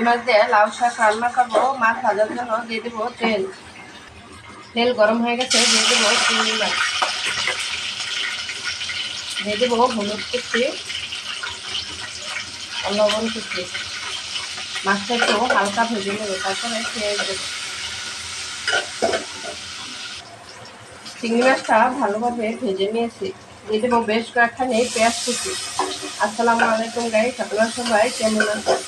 চিংড়ি দিয়ে লাউ শাক রান্না করব, মাছ ভাজার জন্য দিয়ে দেবো তেল। তেল গরম হয়ে গেছে, দিয়ে দেবো চিংড়ি মাছ। দিয়ে দেবো হলুদ কুচি লবণ কুচি। মাছটা একটু হালকা ভেজে নেবে, তারপরে পেঁয়াজ দেবো চিংড়ি মাছটা ভালোভাবে ভেজে নিয়েছি। দিয়ে দেবো বেশ কয়েকখানি পেঁয়াজ কুচি। আসসালামু আলাইকুম গাইস, আপনারা সবাই কেমন আছেন?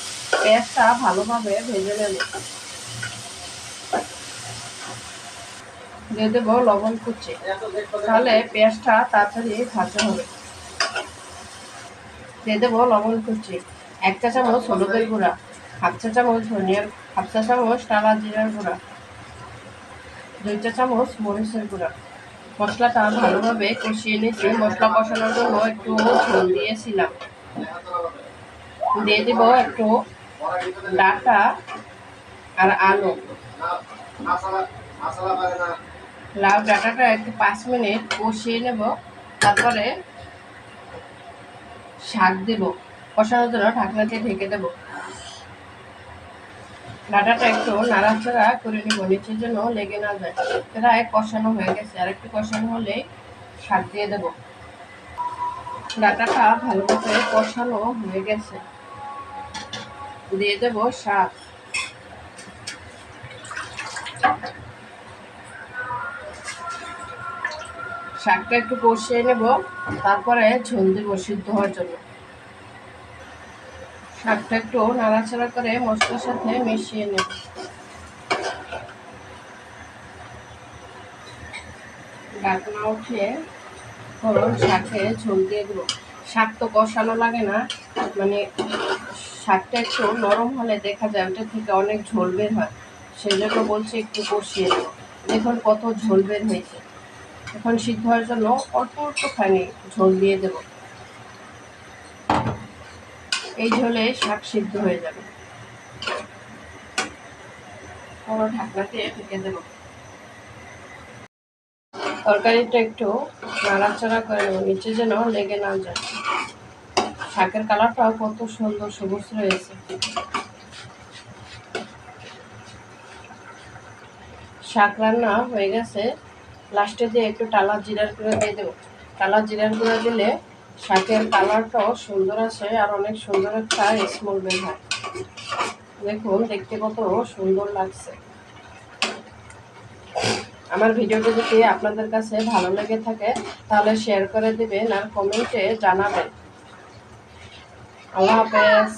পেঁয়াজটা ভালোভাবে ভেজে নেব। দিয়ে দেবো লবণ কুচি। তাহলে পেঁয়াজটা তাড়াতাড়ি ভাজা হবে। দিয়ে দেবো লবণ কুচি, এক চা চামচ হলুদের গুঁড়া, হাফ চা চামচ ধনিয়ার, হাফ চা চামচ টালা জিরার গুঁড়া, দুই চা চামচ মরিচের গুঁড়া। মশলাটা ভালোভাবে কষিয়ে নিয়েছি। মশলা কষানোর জন্য একটু ঝোল দিয়েছিলাম। দিয়ে দেবো একটু ডাটা আর আলু। লাউ ডাটাটা একটু পাঁচ মিনিট কষিয়ে নেব, তারপরে শাক দেব, কষানোর জন্য ঢাকনা দিয়ে ঢেকে দেবো। ডাটাটা একটু নাড়াচাড়া করে নিব, নিচের জন্য লেগে না যায়। প্রায় কষানো হয়ে গেছে, আর একটু কষানো হলে শাক দিয়ে দেবো। ডাটাটা ভালোভাবে কষানো হয়ে গেছে। দিয়ে দেব শাক। শাকটা একটু কষিয়ে নেব, তারপরে ঝোল দেব সিদ্ধ হওয়ার জন্য। শাকটা একটু নাড়াচাড়া করে মশলার সাথে মিশিয়ে নেব। ডাকনা উঠিয়ে ধরুন শাকে ঝোল দিয়ে দেবো। শাক তো কষানো লাগে না। মানে শাকটা একটু নরম হলে দেখা যায় ওটা থেকে অনেক ঝোল বের হয়। সেই জন্য বলছি একটু কষিয়ে দেবো দেখুন কত ঝোল বের হয়েছে। এখন সিদ্ধ হওয়ার জন্য অল্প একটুখানি ঝোল দিয়ে দেবো। এই ঝোলে শাক সিদ্ধ হয়ে যাবে। পুরো ঢাকনাতে ঢেকে দেবো। তরকারিটা একটু নাড়াচাড়া করে নেব, নিচে যেন লেগে না যায়। শাকের কালারটাও কত সুন্দর সবুজ রয়েছে। শাক রান্না হয়ে গেছে। লাস্টে দিয়ে একটু টালা জিরার গুঁড়ো দিয়ে দেবো। টালা জিরার গুঁড়ো দিলে শাকের কালারটাও সুন্দর আছে আর অনেক সুন্দর একটা স্মল বের হয়। দেখুন, দেখতে কত সুন্দর লাগছে। আমার ভিডিওটা যদি আপনাদের কাছে ভালো লেগে থাকে, তাহলে শেয়ার করে দেবেন আর কমেন্টে জানাবেন। আল্লাহ হাফেজ